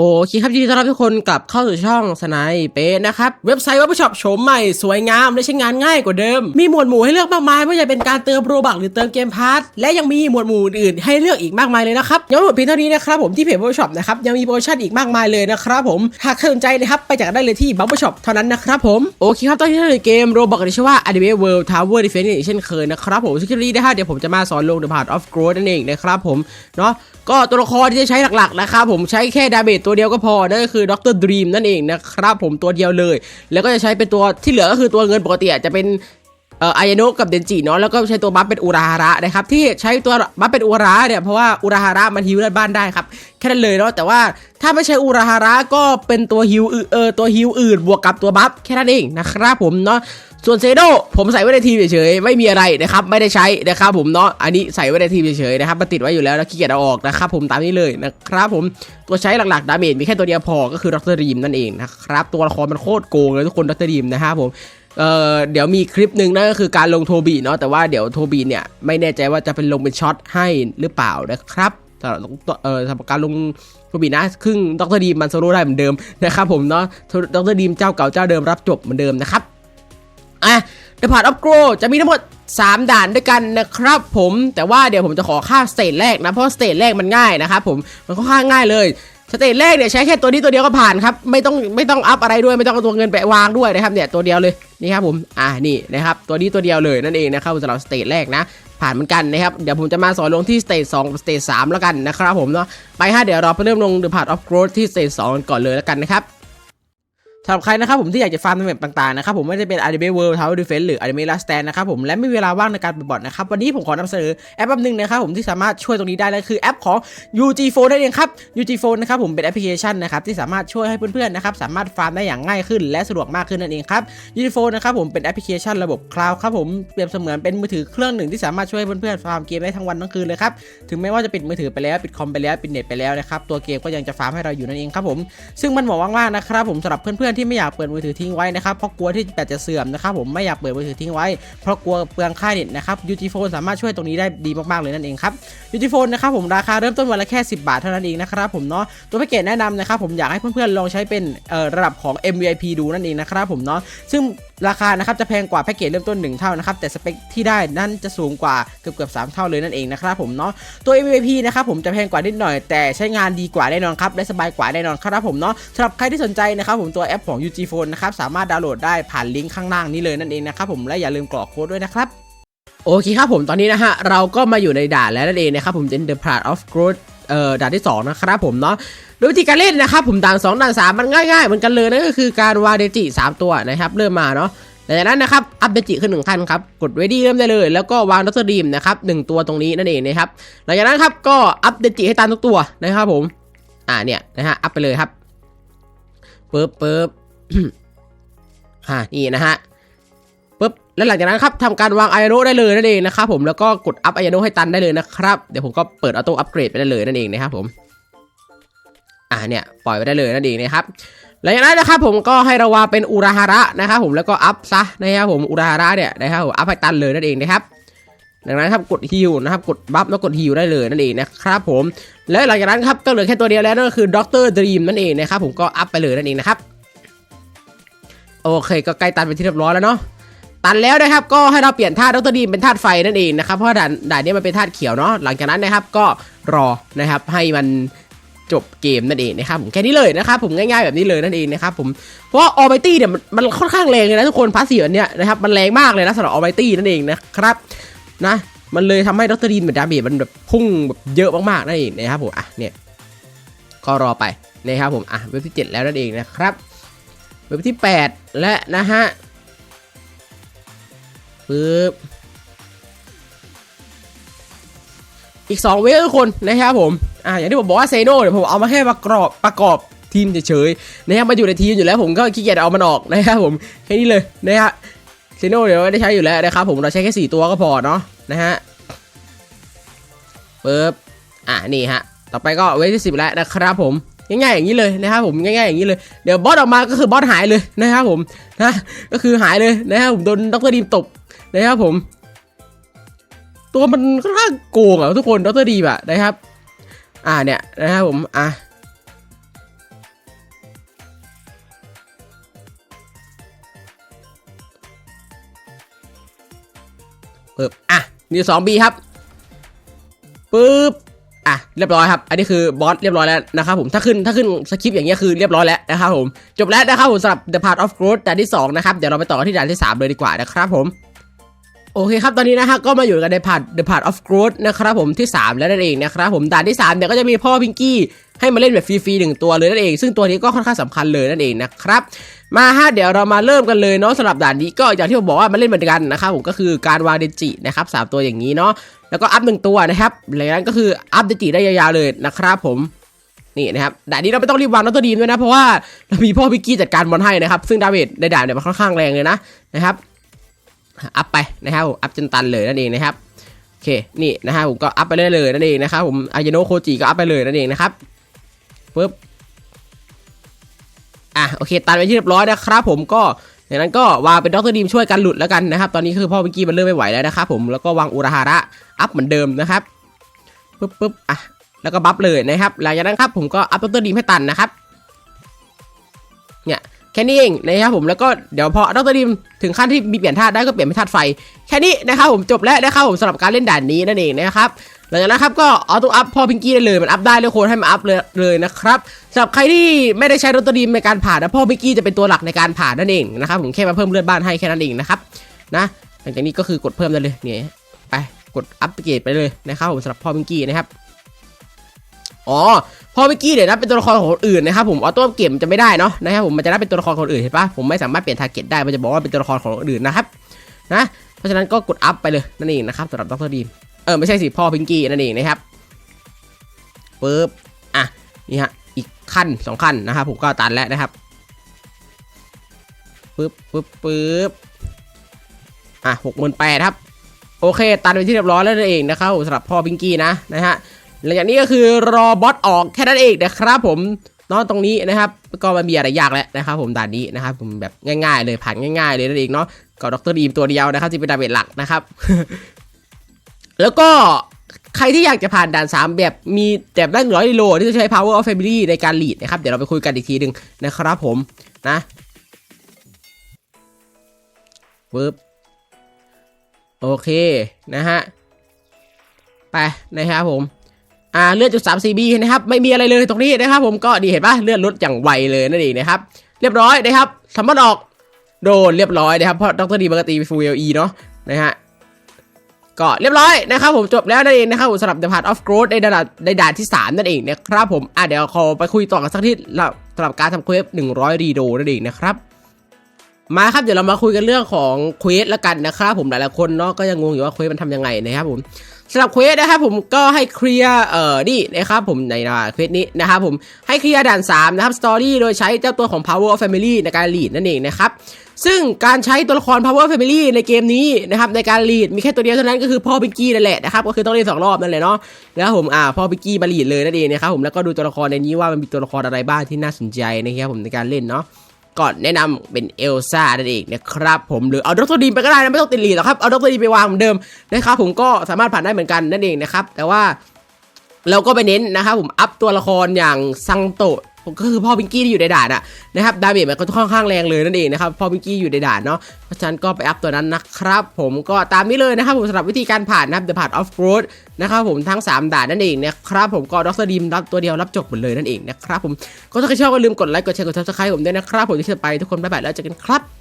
โอเคครับยินดีต้อนรับทุกคนกลับเข้าสู่ช่องสไนเปนะครับ เว็บไซต์วับช็อปโฉมใหม่สวยงามและใช้งานง่ายกว่าเดิม มีหมวดหมู่ให้เลือกมากมายไม่ว่าจะเป็นการเติมโปรบักหรือเติมเกมพาร์ทและยังมีหมวดหมู่อื่นๆให้เลือกอีกมากมายเลยนะครับยังไม่หมดเพียงเท่านี้นะครับผมที่เพจวับช็อปนะครับยังมีโปรโมชั่นอีกมากมายเลยนะครับผมหากสนใจนะครับไปจัดกันได้เลยที่บับช็อปเท่านั้นนะครับผมโอเคครับตอนนี้เราอยู่ในเกมโรบอกที่ชื่อว่า Anime World Tower Defense อีกเช่นเคยนะครับผมซึ่งคลิปนี้นะฮะเดี๋ยวผมจะมาสอนลง The Path of Growth นั่นเองนะครับผมเนาะ ก็ตัวละครที่จะใช้หลักๆนะครับผมใช้แค่ดาเมจตัวเดียวก็พอนั่นก็คือด็อกเตอร์ดรีมนั่นเองนะครับผมตัวเดียวเลย แล้วก็จะใช้เป็นตัวที่เหลือก็คือตัวเงินปกติอะจะเป็นเอ่ออายโนะกับเดนจิเนาะแล้วก็ใช้ตัวบัฟเป็นอุราฮาระนะครับที่ใช้ตัวบัฟเป็นอุราฮาระเนี่ยเพราะว่าอุราฮาระมันฮิวเลือดบ้านได้ครับแค่นั้นเลยเนาะแต่ว่าถ้าไม่ใช่อุราฮาระก็เป็นตัวฮิวเออตัวฮิวอื่นบวกกับตัวบัฟแค่นั้นเองนะครับผมเนาะ ส่วนเซโดผมใส่ไว้ในทีมเฉยๆไม่มีอะไรนะครับไม่ได้ใช้นะครับผมเนาะอันนี้ใส่ไว้ในทีมเฉยๆนะครับมาติดไว้อยู่แล้วแล้วขี้เกียจเอาออกนะครับผมตามนี้เลยนะครับผมตัวใช้หลักๆดาเมจมีแค่ตัวเดียวพอก็คือดรดีมนั่นเองนะครับตัวละครมันโคตรโกงเลยทุกคนดรดีมนะครับผมเอ่อเดี๋ยวมีคลิปหนึ่งนั่นก็คือการลงโทบีเนาะแต่ว่าเดี๋ยวโทบีเนี่ยไม่แน่ใจว่าจะเป็นลงเป็นช็อตให้หรือเปล่านะครับสำหรับเอ่อสำหรับการลงโทบีนะครึ่งดรดีมมันโซโล่ได้เหมือนเดิมนะครับผมเนาะดรดีมเจ้าเก่าเจ้าเดิมรับจบเหมือนเดิมนะครับ อะเดอะพาร์ตออฟโกรจะมีทั้งหมด 3 ด่านด้วยกันนะครับผมแต่ว่าเดี๋ยวผมจะขอค่าสเตจแรกนะ เพราะสเตจแรกมันง่ายนะครับผมมันค่อนข้างง่ายเลยสเตจแรกเนี่ยใช้แค่ตัวนี้ตัวเดียวก็ผ่านครับไม่ต้องไม่ต้องอัพอะไรด้วยไม่ต้องเอาตัวเงินไปวางด้วยนะครับเนี่ยตัวเดียวเลยนี่ครับผมอ่านี่นะครับตัวนี้ตัวเดียวเลยนั่นเองนะครับสำหรับสเตจแรกนะ ผ่านเหมือนกันนะครับเดี๋ยวผมจะมาสอนลงที่สเตจ2สเตจ3แล้วกันนะครับผมเนาะไปฮะเดี๋ยวเราไปเริ่มลง The Path of Growth ที่สเตจ2ก่อนเลยแล้วกันนะครับ สำหรับใครนะครับผมที่อยากจะฟาร์มในแบบต่างๆนะครับผมไม่ได้เป็น Anime World Tower Defense หรือ Anime Last Stand นะครับผมและไม่มีเวลาว่างในการไปบอทนะครับวันนี้ผมขอนำเสนอแอปแอปหนึ่งนะครับผมที่สามารถช่วยตรงนี้ได้เลยคือแอปของ UG Phone นั่นเองครับ UG Phone นะครับผมเป็นแอปพลิเคชันนะครับที่สามารถช่วยให้เพื่อนๆนะครับสามารถฟาร์มได้อย่างง่ายขึ้น และสะดวกมากขึ้นนั่นเองครับ UG Phone นะครับผมเป็นแอปพลิเคชันระบบคลาวด์ครับผมเปรียบเสมือนเป็นมือถือเครื่องหนึ่งที่สามารถช่วยให้เพื่อนๆฟาร์มเกมได้ทั้งวันทั้งคืนเลยครับถึงแม้ว่าจะปิดมือถือไปแล้วปิดคอมไปแล้วปิดเน็ตไปแล้วนะครับตัวเกมก็ยังจะฟาร์มให้เราอยู่นั่นเองครับผมซึ่งมันเหมาะมากๆนะครับผมสำหรับเพื่อนๆที่ไม่อยากเปิดมือถือทิ้งไว้นะครับเพราะกลัวที่แบตจะเสื่อมนะครับผมไม่อยากเปิดมือถือทิ้งไว้เพราะกลัวเปลืองค่าเน็ตนะครับยูจีโฟนสามารถช่วยตรงนี้ได้ดีมากๆเลยนั่นเองครับยูจีโฟนนะครับผมราคาเริ่มต้นวันละแค่ 10 บาทเท่านั้นเองนะครับผมเนาะตัวแพ็กเกจแนะนำนะครับผมอยากให้เพื่อนๆลองใช้เป็นระดับของ M V I P ดูนั่นเองนะครับผมเนาะซึ่ง ราคานะครับจะแพงกว่าแพ็กเกจเริ่มต้น 1 เท่านะครับแต่สเปคที่ได้นั่นจะสูงกว่าเกือบเกือบ3เท่าเลยนั่นเองนะครับผมเนาะตัว MVP นะครับผมจะแพงกว่านิดหน่อย แต่ใช้งานดีกว่าแน่นอนครับและสบายกว่าแน่นอนครับผมเนาะสำหรับใครที่สนใจนะครับผมตัวแอปของ UG Phone นะครับสามารถดาวน์โหลดได้ผ่านลิงก์ข้างล่างนี้เลยนั่นเองนะครับผมและอย่าลืมกรอกโค้ดด้วยนะครับโอเคครับผมตอนนี้นะฮะเราก็มาอยู่ในด่านแล้วนั่นเองนะครับผมเป็น The Path of Growth เอ่อด่านที่2นะครับผมเนาะโดยวิธีการเล่นนะครับผมด่าน2ด่าน3มันง่ายๆเหมือนกันเลยนั่นก็คือการวางเดจิ3ตัวนะครับเริ่มมาเนาะหลังจากนั้นนะครับอัพเดจิขึ้นหนึ่งขั้นครับกด ready เริ่มได้เลยแล้วก็วางดรดีมนะครับหนึ่งตัวตรงนี้นั่นเองนะครับหลังจากนั้นครับก็อัพเดจิให้ตามทุกตัวนะครับผมอ่าเนี่ยนะฮะอัพไปเลยครับปึ๊บปึ๊บอ่านี่นะฮะ ปึ๊บแล้วหลังจากนั้นครับทำการวางไอโรได้เลยนั่นเองนะครับผมแล้วก็กดอัพไอโรให้ตันได้เลยนะครับเดี๋ยวผมก็เปิดออโต้อัปเกรดไปได้เลยนั่นเองนะครับผมอ่าเนี่ยปล่อยไปได้เลยนั่นเองนะครับหลังจากนั้นนะครับผมก็ให้เราวาเป็นอุราฮาระนะครับผมแล้วก็อัพซะนะครับผมอุราฮาระเนี่ยนะครับผมอัพให้ตันเลยนั่นเองนะครับดังนั้นครับกดฮิลนะครับกดบัฟแล้วกดฮิลได้เลยนั่นเองนะครับผมและหลังจากนั้นครับก็เหลือแค่ตัวเดียวแล้วนั่นก็คือด็อกเตอร์ดรีมนั่นเองนะครับผมก็อัพไปเลยนั่นเองนะครับโอเค ก็ใกล้ตันเป็นที่เรียบร้อยแล้วเนาะ ตันแล้วนะครับ ก็ให้เราเปลี่ยนธาตุด็อตอร์ดรีมเป็นธาตุไฟนั่นเองนะครับ เพราะด่านด่านนี้มันเป็นธาตุเขียวเนาะ หลังจากนั้นนะครับก็รอนะครับให้มันจบเกมนั่นเองนะครับผมแค่นี้เลยนะครับผมง่ายๆแบบนี้เลยนั่นเองนะครับผมเพราะว่าออ i ตี้เนี่ยมันค่อนข้างแรงเลยนะทุกคนพาสซีฟอันเนี้ยนะครับมันแรงมากเลยนะสำหรับออ i ตี้นั่นเองนะครับนะมันเลยทำให้ดรดีนเหมือนดาเมจมันแบบพุ่งแบบเยอะมากๆนั่นเองนะครับผมอะเนี่ยก็รอไปนะครับผมอะเว็บที่ 7 แล้วนั่นเองนะครับเว็บที่ 8 และนะฮะ ปึ๊บอีก 2 เว็บทุกคนนะครับผม อ่าอย่างที่ผมบอกว่าเซโนเดี๋ยวผมเอามาแค่ประกอบประกอบทีมเฉยๆนะครับมาอยู่ในทีมอยู่แล้วผมก็ขี้เกียจเอามันออกนะครับผมแค่นี้เลยนะฮะเซโนเดี๋ยวไม่ได้ใช้อยู่แล้วนะครับผมเราใช้แค่4ตัวก็พอเนาะนะฮะปึ๊บอ่านี่ฮะต่อไปก็เวทที่10แล้วนะครับผม ง่ายๆอย่างนี้เลยนะครับผมง่ายๆอย่างนี้เลยเดี๋ยวบอสออกมาก็คือบอสหายเลยนะครับผมนะก็คือหายเลยนะครับผมโดนดรดีมตบนะครับผม ตัวมันก็ร่างโกงอะทุกคนดรดีมอะนะครับ อ่าเนี่ยนะครับผมอะปึ๊บอะนี่สองบีครับปึ๊บ อะเรียบร้อยครับ อันนี้คือบอสเรียบร้อยแล้วนะครับผมถ้าขึ้นถ้าขึ้นสคริปต์อย่างเงี้ยคือเรียบร้อยแล้วนะครับผมจบแล้วนะครับผมสำหรับ The Part of Growth ด่านที่สองนะครับเดี๋ยวเราไปต่อที่ด่านที่สามเลยดีกว่านะครับผมโอเคครับ ตอนนี้นะฮะก็มาอยู่กันในพาร์ท The Part of Growth นะครับผมที่ 3 แล้วนั่นเองนะครับผมด่านที่3เนี่ยก็จะมีพ่อพิงกี้ให้มาเล่นแบบฟรีๆหนึ่งตัวเลยนั่นเอง ซึ่งตัวนี้ก็ค่อนข้างสำคัญเลยนั่นเองนะครับ มาฮะเดี๋ยวเรามาเริ่มกันเลยเนาะสำหรับด่านนี้ก็อย่างที่ผมบอกว่ามันเล่นเหมือนกันนะครับผมก็คือการวางเดนจินะครับสามตัวอย่างนี้เนาะแล้วก็อัพหนึ่งตัวนะครับหลังจากนั้นก็คืออัพเดนจิได้ยาวๆเลยนะครับผมนี่นะครับด่านนี้เราไม่ต้องรีบวางน้องตัวดีมด้วยนะเพราะว่าเรามีพ่อพิงกี้จัดการบอลให้นะครับซึ่งดาเมจในด่านเนี่ยมันค่อนข้างแรงเลยนะนะครับอัพไปนะครับอัพจนตันเลยนั่นเองนะครับโอเคนี่นะฮะผมก็อัพไปเรื่อยเลยนั่นเองนะครับผมอายโนโคจิก็อัพไปเลยนั่นเองนะครับปึ๊บ อะโอเคตันไปที่เรียบร้อยนะครับผมก็อย่างนั้นก็วางเป็นด็อกเตอร์ดีมช่วยกันหลุดแล้วกันนะครับ ตอนนี้คือพ่อวิกกี้มันเริ่มไม่ไหวแล้วนะครับผมแล้วก็วางอุราฮาระอัพเหมือนเดิมนะครับปึ๊บปึ๊บอะแล้วก็บัฟเลยนะครับหลังจากนั้นครับผมก็อัพด็อกเตอร์ดีมให้ตันนะครับเนี่ย ค่นี้เองนะครับผมแล้วก็เดี๋ยวพอดรดิมถึงขั้นที่มีเปลี่ยนธาตุได้ก็เปลี่ยนเป็นธาตุไฟ แค่นี้นะครับผมจบแล้วนะครับผมสำหรับการเล่นด่านนี้นั่นเองนะครับหลังจากนั้นครับก็ออโต้อัพพอพิงกี้ได้เลยมันอัพได้เลยโค้ดให้มันอัพเลยเลยนะครับสำหรับใครที่ไม่ได้ใช้ดรดิมในการผ่านนะพ่อพิงกี้จะเป็นตัวหลักในการผ่านนั่นเองนะครับผมแค่มาเพิ่มเลือดบ้านให้แค่นั้นเองนะครับนะหลังจากนี้ก็คือกดเพิ่มได้เลยเนี่ยไปกดอัพเกรดไปเลยนะครับผมสำหรับพ่อพิงกี้นะครับอ๋อ พอเมื่อกี้เดี๋ยวนับเป็นตัวละครของคนอื่นนะครับผมออโต้เกมจะไม่ได้เนาะนะครับผมมันจะนับเป็นตัวละครของคนอื่นเห็นปะผมไม่สามารถเปลี่ยนทาร์เก็ตได้มันจะบอกว่าเป็นตัวละครของคนอื่นนะครับนะเพราะฉะนั้นก็กดอัพไปเลยนั่นเองนะครับสำหรับดรดีมเออไม่ใช่สิพ่อพิงกี้นั่นเองนะครับปึ๊บอะนี่ฮะอีกขั้นสองขั้นนะครับผมก็ตันแล้วนะครับปึ๊บปึ๊บปึ๊บอะหกหมื่นแปดครับโอเค ตันไปที่เรียบร้อยแล้วนั่นเองนะครับสำหรับพ่อพิงกี้นะนะฮะ หลังจากนี้ก็คือรอบอสออกแค่นั้นเองนะครับผมนอนตรงนี้นะครับก็มันมีอะไรยากแล้วนะครับผมด่านนี้นะครับผมแบบง่ายๆเลยผ่านง่ายๆเลยนั่นเองเนาะก็ดรดีมตัวเดียวนะครับที่เป็นดาเมจหลักนะครับ แล้วก็ใครที่อยากจะผ่านด่าน 3 แบบมีแบบได้ร้อยโลที่จะใช้ power of family ในการลีดนะครับ เดี๋ยวเราไปคุยกันอีกทีหนึ่งนะครับผมนะปึ๊บโอเคนะฮะไปนะครับผม อ่าเลือดจุดสามซีบีนะครับไม่มีอะไรเลยตรงนี้นะครับ ผมก็ดีเห็นปะเลือดลดอย่างไวเลยนั่นเองนะครับ เรียบร้อยนะครับสามารถออกโดนเรียบร้อยนะครับเพราะดรดีปกติเป็นฟูเอลีเนาะนะฮะก็เรียบร้อยนะครับผมจบแล้วนั่นเองนะครับผมสำหรับ The Part of Growth ในด่านในด่านที่ 3 นั่นเองนะครับผมอะเดี๋ยวขอไปคุยต่อกันสักทีสำหรับการทำเควส100 รีโดนั่นเองนะครับมาครับเดี๋ยวเรามาคุยกันเรื่องของเควสล้วกันนะครับผมหลายๆคนเนาะก็ยังงงอยู่ว่าเควสมันทำยังไงนะครับผม สำหรับเควสนะครับผมก็ให้เคลียร์เอ่อนี่นะครับผมในเควสนี้นะครับผมให้เคลียร์ด่าน3นะครับสตอรี่โดยใช้เจ้าตัวของ Power family ในการลีดนั่นเองนะครับซึ่งการใช้ตัวละคร Power of Family ในเกมนี้นะครับในการลีดมีแค่ตัวเดียวเท่านั้นก็คือพ่อพิงกี้นั่นแหละนะครับก็คือต้องเล่นสองรอบนั่นแหละเนาะแล้วผมอ่าพ่อพิงกี้มาลีดเลยนั่นเองนะครับผมแล้วก็ดูตัวละครในนี้ว่ามันมีตัวละครอะไรบ้างที่น่าสนใจนะครับผมในการเล่นเนาะ ก่อนแนะนำเป็นเอลซ่านั่นเองนะครับผมหรือเอาดรดีมไปก็ได้นะไม่ต้องติดลีหรอกครับเอาดรดีมไปวางเหมือนเดิมนะครับผมก็สามารถผ่านได้เหมือนกันนั่นเองนะครับแต่ว่าเราก็ไปเน้นนะครับผมอัพตัวละครอย่างซังโต ก็คือพ่อพิงกี้ที่อยู่ในด่านอะนะครับดาเมจมันก็ค่อนข้างแรงเลยนั่นเองนะครับพ่อพิงกี้อยู่ในด่านเนาะเพราะฉะนั้นก็ไปอัพตัวนั้นนะครับ ผมก็ตามนี้เลยนะครับผมสำหรับวิธีการผ่านนะครับ The Part of Road นะครับผมทั้ง 3 ด่านนั่นเองนะครับผมก็ดรดีมรับตัวเดียวรับจบหมดเลยนั่นเองนะครับผมก็ถ้าใครชอบก็ลืมกดไลค์กดแชร์กดซับสไครต์ผมด้วยนะครับผมที่จะไปทุกคนบ๊ายบายแล้วเจอกันครับ